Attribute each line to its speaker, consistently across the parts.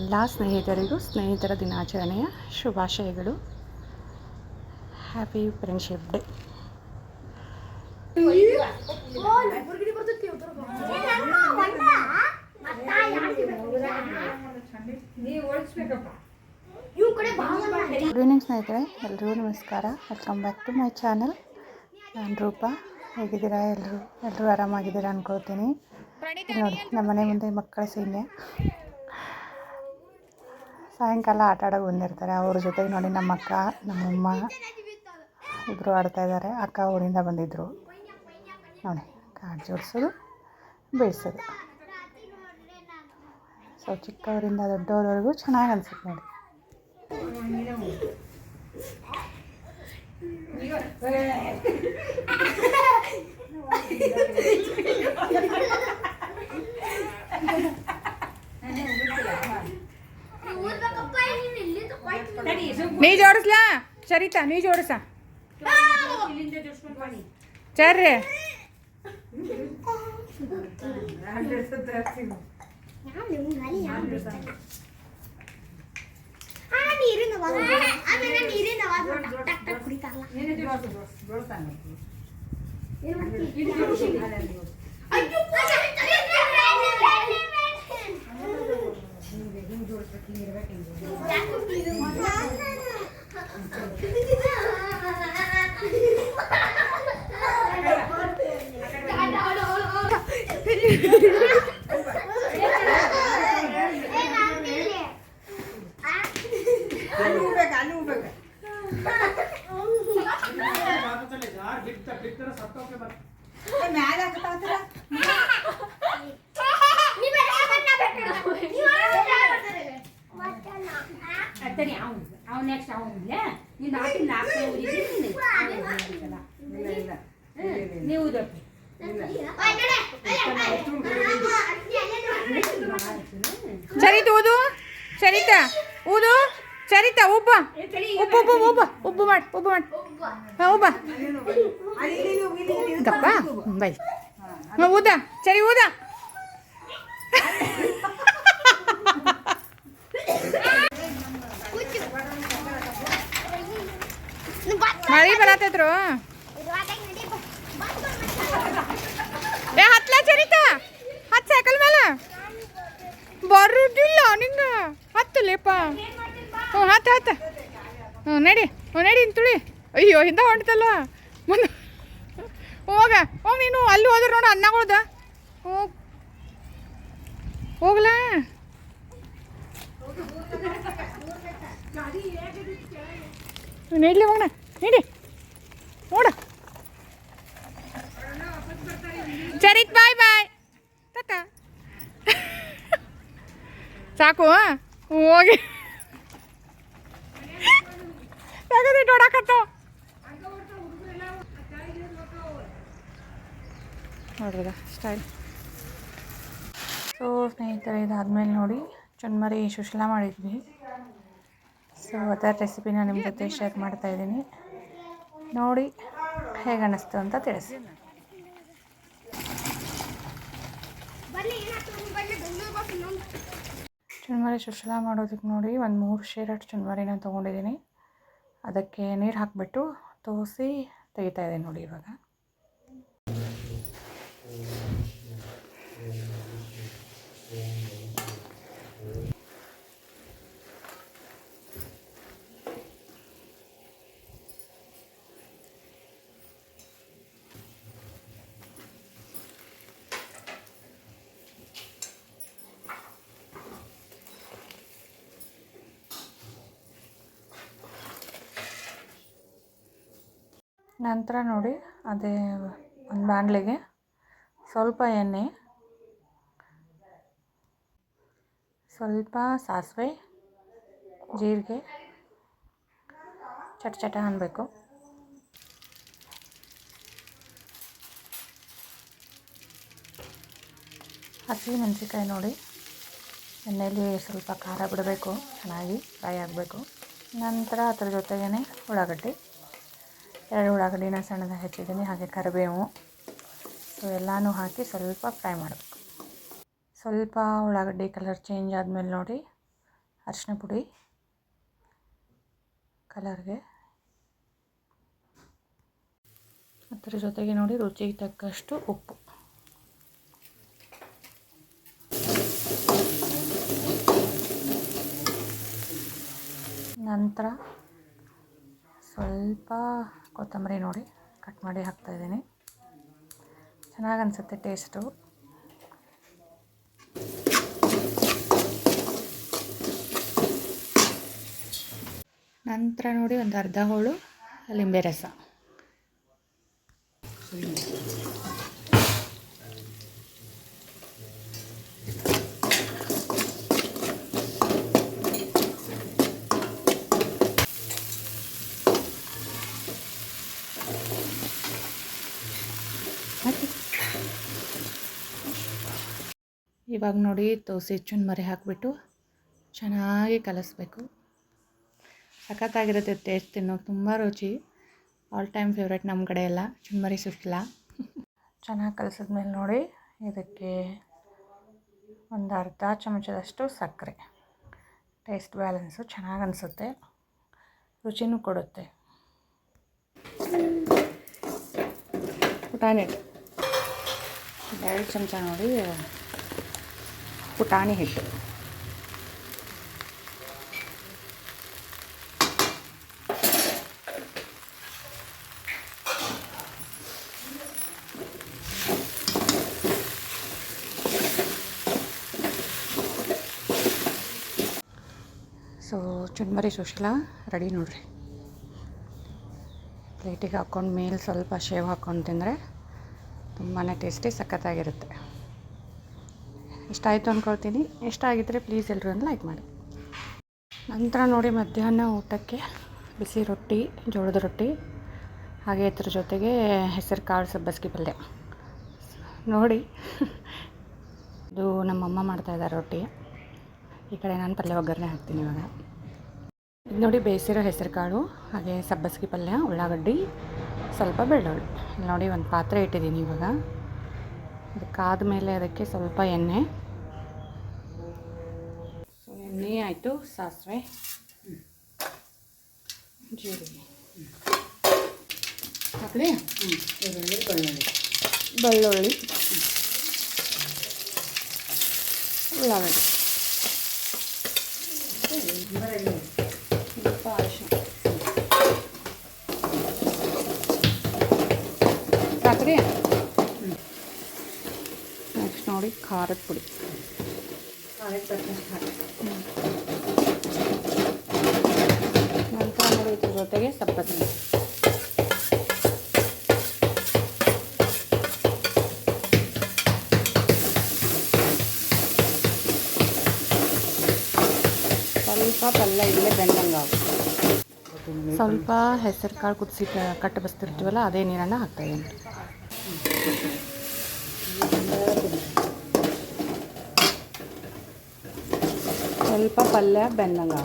Speaker 1: ಎಲ್ಲ ಸ್ನೇಹಿತರಿಗೂ ಸ್ನೇಹಿತರ ದಿನಾಚರಣೆಯ ಶುಭಾಶಯಗಳು. Happy friendship day good evening ಸ್ನೇಹಿತರೆ. ಎಲ್ರಿಗೂ ನಮಸ್ಕಾರ. Welcome back to my channel ನಾನು ರೂಪ. ಹೇಗಿದ್ದೀರಾ ಎಲ್ಲರೂ ಎಲ್ಲರೂ ಆರಾಮಾಗಿದ್ದೀರಾ ಅನ್ಕೋತೀನಿ. ನೋಡಿ ನಮ್ಮ ಮನೆ ಮುಂದೆ ಮಕ್ಕಳ ಸೈನ್ಯ. ಸಾಯಂಕಾಲ ಆಟ ಆಡೋಕೆ ಬಂದಿರ್ತಾರೆ. ಅವ್ರ ಜೊತೆಗೆ ನೋಡಿ ನಮ್ಮ ಅಕ್ಕ ನಮ್ಮಮ್ಮ ಇಬ್ಬರು ಆಡ್ತಾ ಇದ್ದಾರೆ ಅಕ್ಕ ಊರಿಂದ ಬಂದಿದ್ದರು ನೋಡಿ ಕಾಡು ಜೋಡಿಸೋದು, ಬೆಳೆಸೋದು. ಸೊ ಚಿಕ್ಕವರಿಂದ ದೊಡ್ಡವರವರೆಗೂ ಚೆನ್ನಾಗಿ ಅನ್ಸುತ್ತೆ ನೋಡಿ. ನೀ ಜೋಡಿಸ್ಲಾ ಸರಿತಾ ನೀ ಜೋಡಿಸ
Speaker 2: ನೀರಿನ ಆಮೇಲೆ ನೀರಿನ ಟಕ್ ಟಕ್ ಕುಡಿತಾರಲ್ಲ
Speaker 3: ಅತ್ತನಿ ಅವ್ನು ಅವ್ನು ನೆಕ್ಸ್ಟ್ ಅವ್ನು ಇಲ್ಲ ನೀನು ನಾಲ್ಕು ನಾಲ್ಕು ನೀವು ಉದಪ್ಪಿ
Speaker 1: ಸರಿತ ಊದು ಸರಿತಾ ಊದು ಸರಿತಾ ಉಬ್ಬ ಉಬ್ಬ ಉಬ್ಬ ಉಬ್ಬ ಉಬ್ಬು ಮಾಡಿ ಉಬ್ಬು ಮಾಡಿ. ಹಾಂ ಉಬ್ಬ ಗಪ್ಪ ಬೈ ಊದ ಸರಿ ಊದ ಮಳೆ ಬರತ್ತೈತ್ರು? ಏ ಹತ್ಲ ಚರಿತಾ ಹತ್ ಸೈಕಲ್ ಮೇಲೆ ಬರುದಿಲ್ಲ ನಿಂಗ. ಹತ್ತಲೇಪ. ಹ್ಞೂ ಹತ್ತು ಹತ್ತು ಹ್ಞೂ, ನಡಿ ಹ್ಞೂ, ನಡಿ ತುಳಿ. ಅಯ್ಯೋ, ಹಿಂದೆ ಹೊಂಟಲ್ಲ ಮುಂದೆ. ಹೋಗ. ಹೋಗ ನೀನು, ಅಲ್ಲಿ ಹೋದ್ರೆ ನೋಡು ಅನ್ನಗಳ್ದ ಹೋಗ್ ಹೋಗ್ಲಾ. ನಡ್ಲಿ, ಹೋಗೋಣ. ನಡಿ. ನೋಡ. ಚರಿತ್, ಬಾಯ್ ಬಾಯ್. ತಕ್ಕ ಸಾಕು ಹೋಗಿ. ನೋಡ್ರದ ಸ್ಟೈಲ್ ಸೊ ಸ್ನೇಹಿತರೆ ಇದಾದ್ಮೇಲೆ ನೋಡಿ ಚುನ್ಮರಿ ಸುಶೀಲಾ ಮಾಡಿದ್ವಿ. ಸೊ ಅದರ ರೆಸಿಪಿನ ನಿಮ್ಮ ಜೊತೆ ಶೇರ್ ಮಾಡ್ತಾ ಇದ್ದೀನಿ. ನೋಡಿ ಹೇಗೆ ಅನ್ನಿಸ್ತು ಅಂತ ತಿಳಿಸಿ. ಚುನ್ಮರಿ ಸುಶೀಲಾ ಮಾಡೋದಕ್ಕೆ ನೋಡಿ ಒಂದು ಮೂರು ಶೇರಟ್ ಚುನ್ಮರಿನ ತೊಗೊಂಡಿದ್ದೀನಿ. ಅದಕ್ಕೆ ನೀರು ಹಾಕಿಬಿಟ್ಟು ತೋಸಿ ತೆಗಿತಾ ಇದೆ ನೋಡಿ ಇವಾಗ. ನಂತರ ನೋಡಿ ಅದೇ ಒಂದು ಬಾಣಲೆಗೆ ಸ್ವಲ್ಪ ಎಣ್ಣೆ, ಸ್ವಲ್ಪ ಸಾಸಿವೆ, ಜೀರಿಗೆ, ಚಟ ಚಟ ಅನ್ನಬೇಕು ಹಸಿ ಮೆಣಸಿನ್ಕಾಯಿ ನೋಡಿ ಎಣ್ಣೆಯಲ್ಲಿ ಸ್ವಲ್ಪ ಖಾರ ಬಿಡಬೇಕು, ಚೆನ್ನಾಗಿ ಫ್ರೈ ಆಗಬೇಕು. ನಂತರ ಅದ್ರ ಜೊತೆಗೇ ಉಳ್ಳಾಗಡ್ಡಿ. ಎರಡು ಉಳ್ಳಾಗಡ್ಡಿನ ಸಣ್ಣದಾಗಿ ಹೆಚ್ಚಿದ್ದೀನಿ, ಹಾಗೆ ಕರಿಬೇವು. ಸೊ, ಎಲ್ಲನೂ ಹಾಕಿ ಸ್ವಲ್ಪ ಫ್ರೈ ಮಾಡಬೇಕು. ಸ್ವಲ್ಪ ಉಳ್ಳಾಗಡ್ಡಿ ಕಲರ್ ಚೇಂಜ್ ಆದಮೇಲೆ ನೋಡಿ ಅರಿಶಿನ ಪುಡಿ ಕಲರ್ಗೆ ಅದರ ಜೊತೆಗೆ ನೋಡಿ, ರುಚಿಗೆ ತಕ್ಕಷ್ಟು ಉಪ್ಪು. ನಂತರ ಸ್ವಲ್ಪ ಕೊತ್ತಂಬರಿ ನೋಡಿ ಕಟ್ ಮಾಡಿ ಹಾಕ್ತಾಯಿದ್ದೀನಿ ಚೆನ್ನಾಗಿ ಅನಿಸುತ್ತೆ ಟೇಸ್ಟು. ನಂತರ ನೋಡಿ ಒಂದು ಅರ್ಧ ಹೋಳು ಲಿಂಬೆ ರಸ. ಇವಾಗ ನೋಡಿ ದೋಸೆ ಮರೆ ಹಾಕಿಬಿಟ್ಟು ಚೆನ್ನಾಗಿ ಕಲಿಸ್ಬೇಕು. ಸಖತ್ತಾಗಿರುತ್ತೆ ಟೇಸ್ಟ್ ತಿನ್ನೋಕೆ, ತುಂಬ ರುಚಿ. ಆಲ್ ಟೈಮ್ ಫೇವ್ರೇಟ್ ನಮ್ಮ ಕಡೆ ಎಲ್ಲ. ಚುಮ್ಮರಿ ಸುಟ್ಲ ಚೆನ್ನಾಗಿ ಕಲಿಸಿದ್ಮೇಲೆ ನೋಡಿ ಇದಕ್ಕೆ ಒಂದು ಅರ್ಧ ಚಮಚದಷ್ಟು ಸಕ್ಕರೆ. ಟೇಸ್ಟ್ ಬ್ಯಾಲೆನ್ಸು ಚೆನ್ನಾಗಿ ಅನಿಸುತ್ತೆ. ರುಚಿನೂ ಕೊಡುತ್ತೆ. ಪುಟಾಣಿ ಎರಡು ಚಮಚ ನೋಡಿ. ಪುಟಾಣಿ ಹಿಟ್ಟು. ಸೊ ಚುನ್ಮರಿ ಸುಶೀಲ, ರೆಡಿ ನೋಡ್ರಿ. ಪ್ಲೇಟಿಗೆ ಹಾಕ್ಕೊಂಡು, ಮೇಲೆ ಸ್ವಲ್ಪ ಶೇವ್ ಹಾಕ್ಕೊಂಡು ತಿಂದರೆ ತುಂಬಾ ಟೇಸ್ಟಿ, ಸಖತ್ತಾಗಿರುತ್ತೆ. ಇಷ್ಟ ಆಯಿತು ಅಂದ್ಕೊಳ್ತೀನಿ ಇಷ್ಟ ಆಗಿದ್ದರೆ ಪ್ಲೀಸ್ ಎಲ್ಲರೂ ಲೈಕ್ ಮಾಡಿ. ನಂತರ ನೋಡಿ ಮಧ್ಯಾಹ್ನ ಊಟಕ್ಕೆ ಬಿಸಿ ರೊಟ್ಟಿ, ಜೋಳದ ರೊಟ್ಟಿ, ಹಾಗೆ ಇದ್ರ ಜೊತೆಗೆ ಹೆಸರು ಕಾಳು ಸಬ್ಬಸ್ಗಿ ಪಲ್ಯ. ನೋಡಿ, ಇದು ನಮ್ಮಮ್ಮ ಮಾಡ್ತಾಯಿದ್ದಾರೆ ರೊಟ್ಟಿ. ಈ ಕಡೆ ನಾನು ಪಲ್ಯ ಒಗ್ಗರಣೆ ಹಾಕ್ತೀನಿ ಇವಾಗ. ಇದು ನೋಡಿ ಬೇಯಿಸಿರೋ ಹೆಸರು ಕಾಳು, ಹಾಗೆ ಸಬ್ಬಸ್ಗೆ ಪಲ್ಯ, ಉಳ್ಳಾಗಡ್ಡಿ, ಸ್ವಲ್ಪ ಬೆಳ್ಳುಳ್ಳಿ. ನೋಡಿ ಒಂದು ಪಾತ್ರೆ ಇಟ್ಟಿದ್ದೀನಿ ಇವಾಗ. ಅದಕ್ಕಾದ ಮೇಲೆ ಅದಕ್ಕೆ ಸ್ವಲ್ಪ ಎಣ್ಣೆ. ಸೊ ಎಣ್ಣೆ ಆಯಿತು ಸಾಸಿವೆ. ಜೀರಿಗೆ.
Speaker 3: ಹಾಕ್ಲಿ ಹ್ಞೂ ಈರುಳ್ಳಿ ಬೆಳ್ಳುಳ್ಳಿ.
Speaker 1: ಬೆಳ್ಳುಳ್ಳಿ ಉಳ್ಳಾಗಡ್ಡಿ. ಸ್ವಲ್ಪ ಅರಿಶಿನ ಸಾಕ್ರಿ ನೆಕ್ಸ್ಟ್ ನೋಡಿ ಖಾರದ ಪುಡಿ. ನಂತರ ನೋಡಿ ಇದ್ರ ಜೊತೆಗೆ ಸಬ್ಬಸ್ಗಿ ಸ್ವಲ್ಪ ಪಲ್ಯ ಇಲ್ಲೇ ಬೆಂದಂಗೆ ಸ್ವಲ್ಪ ಹೆಸರು ಕಾಳು ಕುದಿಸಿ ಕಟ್ಟ ಬಸ್ತಿರ್ತೀವಲ್ಲ ಅದೇ ನೀರನ್ನು ಹಾಕ್ತಾಯಿದ್ದೀನಿ ಸ್ವಲ್ಪ ಪಲ್ಯ ಬೆಂದಂಗೆ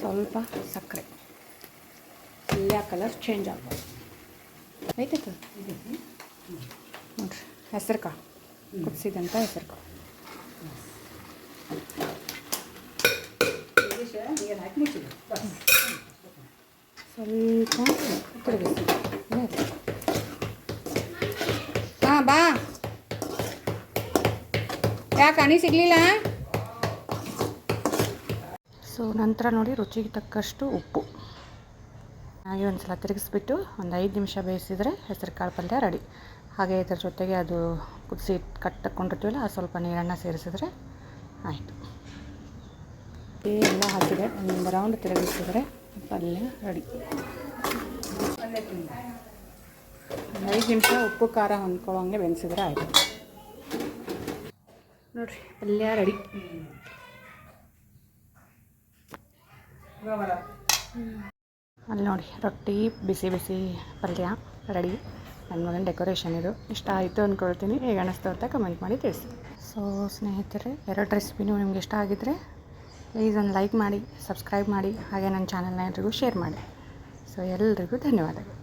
Speaker 1: ಸ್ವಲ್ಪ ಸಕ್ಕರೆ. ಪಲ್ಯ ಕಲರ್ ಚೇಂಜ್ ಆಗ್ಬೋದು. ಆಯ್ತೈತೆ ನೋಡ್ರಿ ಹೆಸರು ಕಾಳು ಕುದಿಸಿದಂಥ ಹೆಸರು
Speaker 3: ಬಸ್
Speaker 1: ಸ್ವಲ್ಪ ಹಾಂ, ಬಾ. ಯಾಕೆ ಸಿಗಲಿಲ್ಲ? ಸೊ ನಂತರ ನೋಡಿ ರುಚಿಗೆ ತಕ್ಕಷ್ಟು ಉಪ್ಪು. ಹಾಗೆ ಒಂದು ಸಲ ತಿರುಗಿಸ್ಬಿಟ್ಟು ಒಂದು ಐದು ನಿಮಿಷ ಬೇಯಿಸಿದರೆ ಹೆಸರು ಕಾಳು ಪಲ್ಯ ರೆಡಿ. ಹಾಗೆ ಇದರ ಜೊತೆಗೆ ಅದು ಕುದಿಸಿ ಕಟ್ಟಕೊಂಡಿರ್ತೀವಲ್ಲ ಆ ಸ್ವಲ್ಪ ನೀರನ್ನು ಸೇರಿಸಿದ್ರೆ ಆಯಿತು. ಎಲ್ಲ ಹಾಕಿದೆ. ಒಂದು ರೌಂಡ್ ತಿರುಗಿಸಿದ್ರೆ ಪಲ್ಯ ರೆಡಿ. ಐದು ನಿಮಿಷ ಉಪ್ಪು ಖಾರ ಹೊಂದ್ಕೊಳ್ಳೋಂಗೆ ಬೆನ್ಸಿದ್ರೆ ಆಯಿತು. ನೋಡಿರಿ ಪಲ್ಯ ರೆಡಿ ಅಲ್ಲಿ ನೋಡಿ ರೊಟ್ಟಿ, ಬಿಸಿ ಬಿಸಿ ಪಲ್ಯ ರೆಡಿ ನನ್ನ ಮಗನ ಡೆಕೋರೇಷನ್ ಇದು. ಇಷ್ಟ ಆಯಿತು ಅಂದ್ಕೊಳ್ತೀನಿ ಹೇಗೆ ಅನ್ನಿಸ್ತು ಅಂತ ಕಮೆಂಟ್ ಮಾಡಿ ತಿಳಿಸಿ. ಸೊ ಸ್ನೇಹಿತರೆ, ಎರಡು ರೆಸಿಪಿನೂ ನಿಮ್ಗೆ ಇಷ್ಟ ಆಗಿದ್ದರೆ ಪ್ಲೀಸ್ ಒಂದು ಲೈಕ್ ಮಾಡಿ ಸಬ್ಸ್ಕ್ರೈಬ್ ಮಾಡಿ, ಹಾಗೆ ನನ್ನ ಚಾನಲ್ನ ಎಲ್ರಿಗೂ ಶೇರ್ ಮಾಡಿ. ಸೊ ಎಲ್ರಿಗೂ ಧನ್ಯವಾದಗಳು.